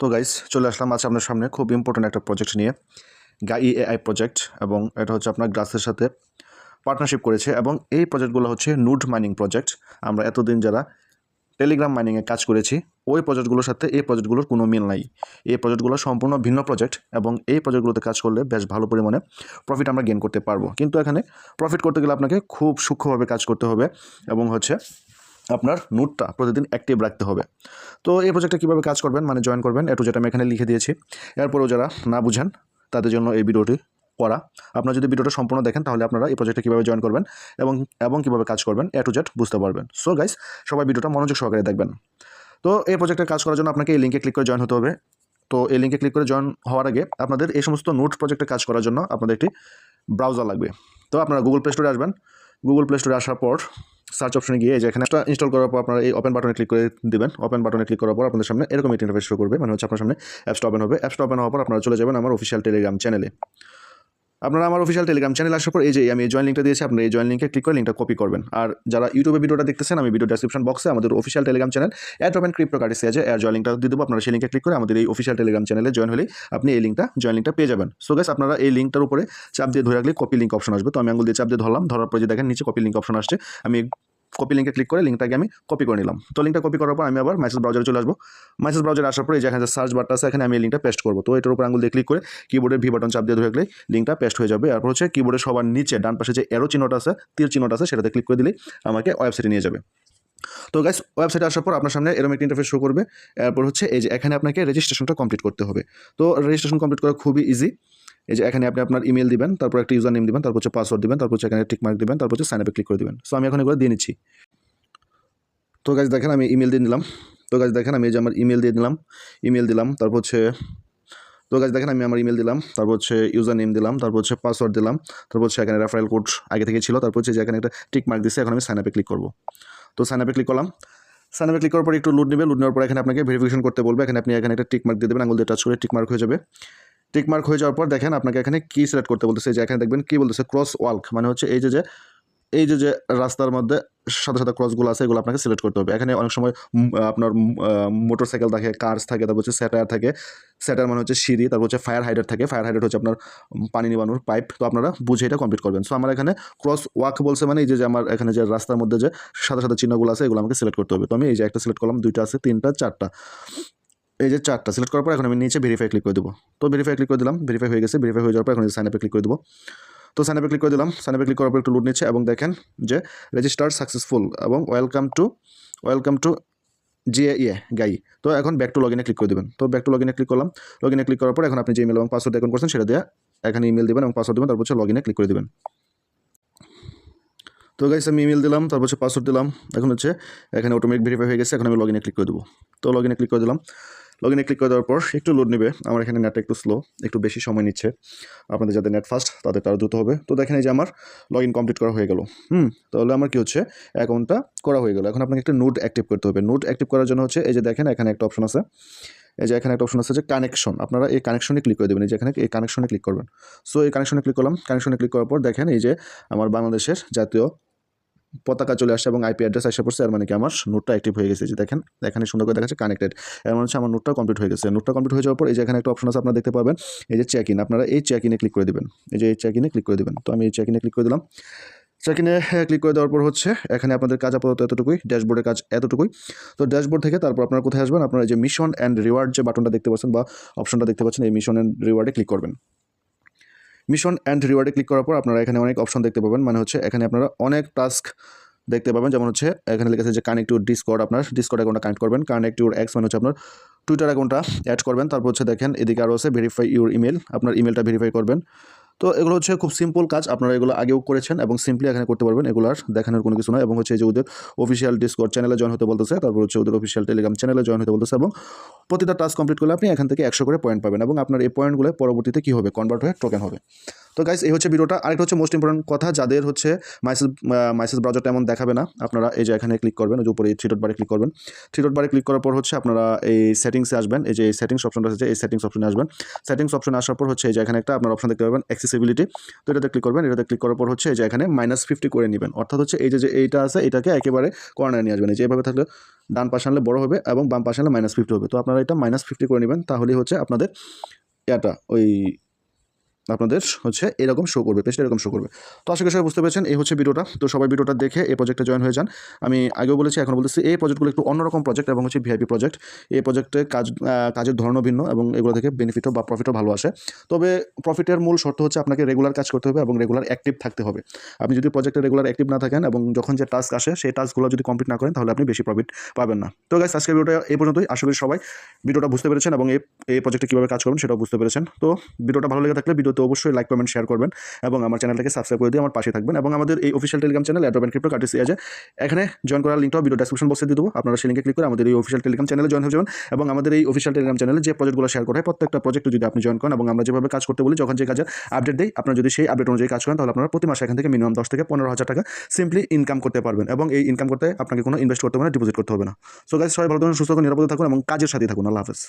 তো গাইস চলে আসলাম আজ আপনার সামনে খুব ইম্পর্ট্যান্ট একটা প্রজেক্ট নিয়ে। গাই এআই প্রজেক্ট এবং এটা হচ্ছে আপনার গ্রাসের সাথে পার্টনারশিপ করেছে এবং এই প্রজেক্টগুলো হচ্ছে নুড মাইনিং প্রজেক্ট আমরা এতদিন যারা টেলিগ্রাম মাইনিংয়ে কাজ করেছি, ওই প্রজেক্টগুলোর সাথে এই প্রজেক্টগুলোর কোনো মিল নাই। এই প্রজেক্টগুলো সম্পূর্ণ ভিন্ন প্রজেক্ট এবং এই প্রজেক্টগুলোতে কাজ করলে বেশ ভালো পরিমাণে প্রফিট আমরা গেন করতে পারব। কিন্তু এখানে প্রফিট করতে গেলে আপনাকে খুব সূক্ষ্মভাবে কাজ করতে হবে এবং হচ্ছে আপনার নোটটা প্রতিদিন অ্যাক্টিভ রাখতে হবে। তো এই প্রজেক্টে কীভাবে কাজ করবেন মানে জয়েন করবেন একটু যেটা আমি এখানে লিখে দিয়েছি। এরপরেও যারা না বুঝেন, তাদের জন্য এই ভিডিওটি করা। আপনারা যদি ভিডিওটা সম্পূর্ণ দেখেন, তাহলে আপনারা এই প্রজেক্টে কীভাবে জয়েন করবেন এবং এবং কীভাবে কাজ করবেন, এ টু জেড বুঝতে পারবেন। সো গাইস সবাই ভিডিওটা মনোযোগ সহকারে দেখবেন। তো এই প্রজেক্টে কাজ করার জন্য আপনাকে এই লিঙ্কে ক্লিক করে জয়েন হতে হবে। তো এই লিঙ্কে ক্লিক করে জয়েন হওয়ার আগে আপনাদের এই সমস্ত নোট প্রজেক্টে কাজ করার জন্য আপনাদের একটি ব্রাউজার লাগবে। তো আপনারা গুগল প্লে স্টোরে আসবেন। গুগল প্লে স্টোরে আসার পর সার্চ অপশনে গিয়ে যে এখানে ইনস্টল করার পর আপনারা এই ওপেন বাটনে ক্লিক করে দেবেন। ওপেন বাটনে ক্লিক করার পর আপনাদের সামনে এরকম ইন্টারফেস শুরু করবে। মানে হচ্ছে আপনার সামনে অ্যাপসটা ওপেন হবে। অ্যাপসটা ওপেন হওয়ার পর আপনারা চলে যাবেন আমার অফিসিয়াল টেলিগ্রাম চ্যানেলে আপনারা আমার অফিসিয়াল টেলিগ্রাম চ্যানেল আসার পর এই যে আমি এই জয়েন লিঙ্কটা দিয়েছি আপনারা এই জয়েন লিঙ্কে ক্লিক করে লিঙ্কটা কপি করবেন। আর যারা ইউটিউবে ভিডিওটা দেখতেছেন, আমি ভিডিও ডেসক্রিপশন বক্সে আমাদের official Telegram channel add open crypto currency আছে, এর জয়েন লিঙ্কটা দিয়ে দেবো। আপনারা সেই লিঙ্কে ক্লিক করে আমাদের এই অফিসিয়াল টেলিগ্রাম চ্যানেলে জয়েন হলেই আপনি এই লিঙ্কটা জয়েন লিঙ্কটা পেয়ে যাবেন। সো গ্যাস আপনারা এই লিঙ্কটার উপরে চাপ দিয়ে ধরে রাখলে কপি লিঙ্ক অপশন আসবে। তো আমি আঙুল দিয়ে চাপ দিয়ে ধরলাম, ধরার পর যে দেখেন, নিচে কপি লিঙ্ক অপশন আসছে। আমি কপি লিঙ্কে ক্লিক করে লিঙ্কটাকে আমি কপি করে নিলাম। তো লিঙ্কটা কপি করার পর আমি আবার মেসেজ ব্রাউজারে চলে আসব। মেসেজ ব্রাউজারে আসার পরে যেখানে সার্চ বাটন আছে, এখানে আমি লিঙ্কটা পেস্ট করব। তো এটার উপর আঙুল দিয়ে ক্লিক করে কিবোর্ডের ভি বাটন চাপ দিয়ে ধরে রাখলে লিঙ্কটা পেস্ট হয়ে যাবে। এরপর হচ্ছে কিবোর্ডের সবার নিচে, ডান পাশে যে এরো চিহ্নটা আছে, তীর চিহ্নটা আছে, সেটাতে ক্লিক করে দিলেই আমাকে ওয়েবসাইটে নিয়ে যাবে। তো গাইস ওয়েবসাইটে আসার পর আপনার সামনে এরকম একটি ইন্টারফেস শো করবে। এরপর হচ্ছে এই যে এখানে আপনাকে রেজিস্ট্রেশনটা কমপ্লিট করতে হবে। তো রেজিস্ট্রেশন কমপ্লিট করা খুবই ইজি এই যে এখানে আপনি আপনার ইমেল দিবেন, তারপর একটা ইউজার নেম দিবেন, তারপর হচ্ছে পাসওয়ার্ড দিবেন, তারপর হচ্ছে এখানে টিকমার্ক দিবেন, তারপর হচ্ছে সাইন আপে ক্লিক করে দিবেন। সো আমি এখন এগুলো দিয়ে নিচ্ছি। তো গাছ দেখেন আমি ইমেল দিয়ে নিলাম। তো গাছ দেখেন আমি এই যে আমার ইমেল দিয়ে দিলাম ইমেল দিলাম, তারপর হচ্ছে, তো গাছ দেখেন আমি আমার ইমেল দিলাম, তারপর হচ্ছে ইউজার নেম দিলাম, তারপর হচ্ছে পাসওয়ার্ড দিলাম, তারপর হচ্ছে এখানে রেফারেল কোড আগে থেকে ছিল, তারপর হচ্ছে যে এখানে একটা টিক মার্ক দিচ্ছে এখন আমি সাইন আপে ক্লিক করব। তো সাইন আপে ক্লিক করলাম। সাইন আপে ক্লিক করার পর একটু লুট নেবে লুট নেওয়ার পর এখানে আপনাকে ভেরিফিকেশন করতে বলবে। এখানে আপনি এখানে একটা টিক মার্ক দিয়ে দেবেন, আঙুল দিয়ে টাচ করে টিক মার্ক হয়ে যাবে। টিক মার্ক হয়ে যাওয়ার পর দেখেন আপনাকে এখানে কি সিলেক্ট করতে বলতেছে। যে এখানে দেখবেন কি বলতেছে ক্রস ওয়ার্ক মানে হচ্ছে এই যে যে, এই যে যে রাস্তার মধ্যে সাদা সাদা ক্রসগুলো আছে, এগুলো আপনাকে সিলেক্ট করতে হবে। এখানে অনেক সময় আপনার মোটর সাইকেল থাকে কার্স থাকে, তারপর হচ্ছে স্যাটার থাকে। স্যাটার মানে হচ্ছে সিঁড়ি, তারপর হচ্ছে ফায়ার হাইডার থাকে। ফায়ার হাইডার হচ্ছে আপনার পানি নিবানোর পাইপ তো আপনারা বুঝে এটা কমপ্লিট করবেন। সো আমার এখানে ক্রস ওয়াক বলছে মানে এই যে যে আমার এখানে যে রাস্তার মধ্যে যে সাদা সাদা চিহ্নগুলো আছে, এগুলো আমাকে সিলেক্ট করতে হবে। তো আমি এই যে একটা সিলেক্ট করলাম, দুইটা আছে, তিনটা, চারটা। এই যে চারটা সিলেক্ট করার পর এখন আমি নিচে ভেরিফাই ক্লিক করে দেবো। তো ভেরিফাই ক্লিক করে দিলাম ভেরিফাই হয়ে গেছে ভেরিফাই হয়ে যাওয়ার পর এখন সাইন আপে ক্লিক করে দেবো। তো সাইন আপে ক্লিক করে দিলাম সাইন আপে ক্লিক করার পর একটু লুট নিচ্ছে এবং দেখেন যে রেজিস্টার সাকসেসফুল এবং ওয়েলকাম টু ওয়েলকাম টু জিএ ইয়ে গাই তো এখন ব্যাক টু লগ ইনে ক্লিক করে দেবেন। তো ব্যাক টু লগ ইনে ক্লিক করলাম লগ ইনে ক্লিক করার পর এখন আপনি যে ইমেল এবং পাসওয়ার্ড অ্যাকাউন্ট করছেন সেটা দিয়ে এখানে ইমেল দেবেন এবং পাসওয়ার্ড দেবেন, তারপর হচ্ছে লগ ইনে ক্লিক করে দেবেন। তো গাইস আমি ইমেল দিলাম, তারপর হচ্ছে পাসওয়ার্ড দিলাম, এখন হচ্ছে এখানে অটোমেটিক ভেরিফাই হয়ে গেছে, এখন আমি লগ ইনে ক্লিক করে দেবো। তো লগ ইনে ক্লিক করে দিলাম। লগ ইনে ক্লিক করে দেওয়ার পর একটু লোড নেবে। আমার এখানে নেটটা একটু স্লো একটু বেশি সময় নিচ্ছে। আপনাদের যাদের নেট ফাস্ট তাদের তারা দ্রুত হবে। তো দেখেন এই যে আমার লগ ইন কমপ্লিট করা হয়ে গেল। হুম, তাহলে আমার কি হচ্ছে? অ্যাকাউন্টটা করা হয়ে গেল। এখন আপনাকে একটা নোট অ্যাক্টিভ করতে হবে। নোট অ্যাক্টিভ করার জন্য হচ্ছে, এই যে দেখেন এখানে একটা অপশন আছে। এই যে এখানে একটা অপশন আছে যে কানেকশন আপনারা এই কানেকশনে ক্লিক করে দেবেন। এই যে এখানে এই কানেকশনে ক্লিক করবেন। সো এই কানেকশনে ক্লিক করলাম। কানেকশনে ক্লিক করার পর দেখেন এই যে আমার বাংলাদেশের জাতীয় পতাকা চলে আসছে এবং আইপি অ্যাড্রেস আসে পড়ছে এর মানে কি আমার নোটটা অ্যাক্টিভ হয়ে গেছে। যে দেখেন, এখানে সুন্দর করে দেখাচ্ছে কানেক্টেড এর মানে হচ্ছে আমার নোটটা কমপ্লিট হয়ে গেছে। নোটটা কমপ্লিট হয়ে যাওয়ার পর এই যে এখানে একটা অপশন আছে, আপনারা দেখতে পাবেন, এই যে চেক ইন আপনারা এই চেক ইনে ক্লিক করে দেবেন। এই যে এই চেক ইনে ক্লিক করে দেবেন। তো আমি এই চেক ইনে ক্লিক করে দিলাম। ইনে ক্লিক করে দেওয়ার পর হচ্ছে, এখানে আপনাদের কাজ আপাতত এতটুকুই ড্যাশবোর্ডের কাজ এতটুকুই। তো ড্যাশবোর্ড থেকে তারপর আপনারা কোথায় আসবেন? আপনারা যে মিশন অ্যান্ড রিওয়ার্ড যে বাটনটা দেখতে পাচ্ছেন বা অপশনটা দেখতে পাচ্ছেন, এই মিশন অ্যান্ড রিওয়ার্ডে ক্লিক করবেন। মিশন অ্যান্ড রিওয়ার্ডে ক্লিক করার পর আপনারা এখানে অনেক অপশন দেখতে পাবেন। মানে হচ্ছে এখানে আপনারা অনেক টাস্ক দেখতে পাবেন। যেমন হচ্ছে এখানে লেখা আছে যে কানেক্ট টু ডিসকর্ড আপনার ডিসকর্ড অ্যাকাউন্টটা কানেক্ট করবেন। কানেক্ট ইউর এক্স মানে হচ্ছে আপনার টুইটার অ্যাকাউন্টটা অ্যাড করবেন। তারপর হচ্ছে দেখেন এদিকে আরও আছে ভেরিফাই ইউর ইমেল আপনার ইমেলটা ভেরিফাই করবেন। তো এগুলো হচ্ছে খুব সিম্পল কাজ। আপনারা এগুলো আগেও করেছেন এবং সিম্পলি এখানে করতে পারবেন। এগুলো আর দেখানোর কোনো কিছু নয় এবং হচ্ছে যে ওদের অফিসিয়াল ডিসকর্ড চ্যানেলে জয়েন হতে বলতেছে, তারপর হচ্ছে ওদের অফিসিয়াল টেলিগ্রাম চ্যানেলে জয়েন হতে বলতেছে এবং প্রতিটা টাস্ক কমপ্লিট করলে আপনি এখান থেকে একশো করে পয়েন্ট পাবেন এবং আপনার এই পয়েন্টগুলো পরবর্তীতে কী হবে? কনভার্ট হয়ে টোকেন হবে। তো গাইস এই হচ্ছে ভিডিওটা। আরেকটা হচ্ছে মোস্ট ইম্পর্টেন্ট কথা, যাদের হচ্ছে মাইসেস মাইসেস ব্রাউজারটা এমন দেখাবে না, আপনারা এই যে এখানে ক্লিক করবেন, ওই যে উপরে থ্রি ডট বারে ক্লিক করবেন। থ্রি ডট বারে ক্লিক করার পর হচ্ছে আপনারা এই সেটিংসে আসবেন, এই যে এই সেটিংস অপশনটা আছে এই সেটিংস অপশনে আসবেন। সেটিংস অপশনে আসার পর হচ্ছে এই যে এখানে একটা আপনার অপশন দেখতে পাবেন অ্যাক্সেসিবিলিটি তো এটাতে ক্লিক করবেন, এটাতে ক্লিক করার পর হচ্ছে এই যে এখানে মাইনাস ফিফটি করে নেবেন। অর্থাৎ হচ্ছে এই যে এইটা আছে, এটাকে একেবারে কর্নারে নিয়ে আসবেন। এই যে এভাবে থাকলে ডান পাশে আনলে বড় হবে এবং বাম পাশে আনলে মাইনাস ফিফটি হবে। তো আপনারা এটা মাইনাস ফিফটি করে নেবেন, তাহলেই হচ্ছে আপনাদের এটা ওই আপনাদের হচ্ছে এরকম শো করবে, পেজটা এরকম শো করবে। তো আশা করি সবাই বুঝতে পেরেছেন, এই হচ্ছে ভিডিওটা। তো সবাই ভিডিওটা দেখে এই প্রজেক্টে জয়েন হয়ে যান। আমি আগেও বলেছি, এখন বলতেছি, এই প্রজেক্টগুলো একটু অন্যরকম প্রজেক্ট এবং হচ্ছে ভিআইপি প্রজেক্ট এই প্রজেক্টে কাজ কাজের ধরনও ভিন্ন এবং এগুলো থেকে বেনিফিটও বা প্রফিটও ভালো আসে। তবে প্রফিটের মূল শর্ত হচ্ছে আপনাকে রেগুলার কাজ করতে হবে এবং রেগুলার অ্যাক্টিভ থাকতে হবে। আপনি যদি প্রজেক্টে রেগুলার অ্যাক্টিভ না থাকেন এবং যখন যে টাস্ক আসে, সেই টাস্কগুলো যদি কমপ্লিট না করেন, তাহলে আপনি বেশি প্রফিট পাবেন না। তো গাইস আজকের ভিডিওটা এই পর্যন্তই। আশা করি সবাই ভিডিওটা বুঝতে পেরেছেন এবং এই এই প্রজেক্টে কীভাবে কাজ করবেন, সেটাও বুঝতে পেরেছেন। তো ভিডিওটা ভালো লেগে থাকলে ভিডিওতে অবশ্যই লাইক কমেন্ট শেয়ার করবেন এবং আমার চ্যানেলটাকে সাবস্ক্রাইব করে দিয়ে আমার পাশে থাকবেন এবং আমাদের এই অফিসিয়াল টেলিগ্রাম চ্যানেল অ্যাড্রোবেন ক্রিপ্টো কার্টিসি আছে। এখানে জয়েন করার লিঙ্কটাও ভিডিও ডেসক্রিপশন বক্সে দিয়ে দেবো। আপনারা সেই লিঙ্কে ক্লিক করে আমাদের এই অফিসিয়াল টেলিগ্রাম চ্যানেলে জয়েন হয়ে যাবেন এবং আমাদের এই অফিসিয়াল টেলিগ্রাম চ্যানেলে যে প্রজেক্টগুলো শেয়ার করা হয়, প্রত্যেকটা প্রজেক্ট যদি আপনি জয়েন করেন এবং আমরা যেভাবে কাজ করতে বলি, যখন যে কাজের আপডেট দিই, আপনারা যদি সেই আপডেট অনুযায়ী কাজ করেন, তাহলে আপনারা প্রতি মাসে এখান থেকে মিনিমাম দশ থেকে পনেরো হাজার টাকা সিম্পলি ইনকাম করতে পারবেন এবং এই ইনকাম করতে আপনাকে কোনো ইনভেস্ট করতে হবে না ডিপোজিট করতে হবে না। সো গাইজ সবাই ভালো সুস্থ থাকুন, নিরাপদে থাকুন এবং কাজের সাথে থাকুন। আল্লাহ হাফেজ।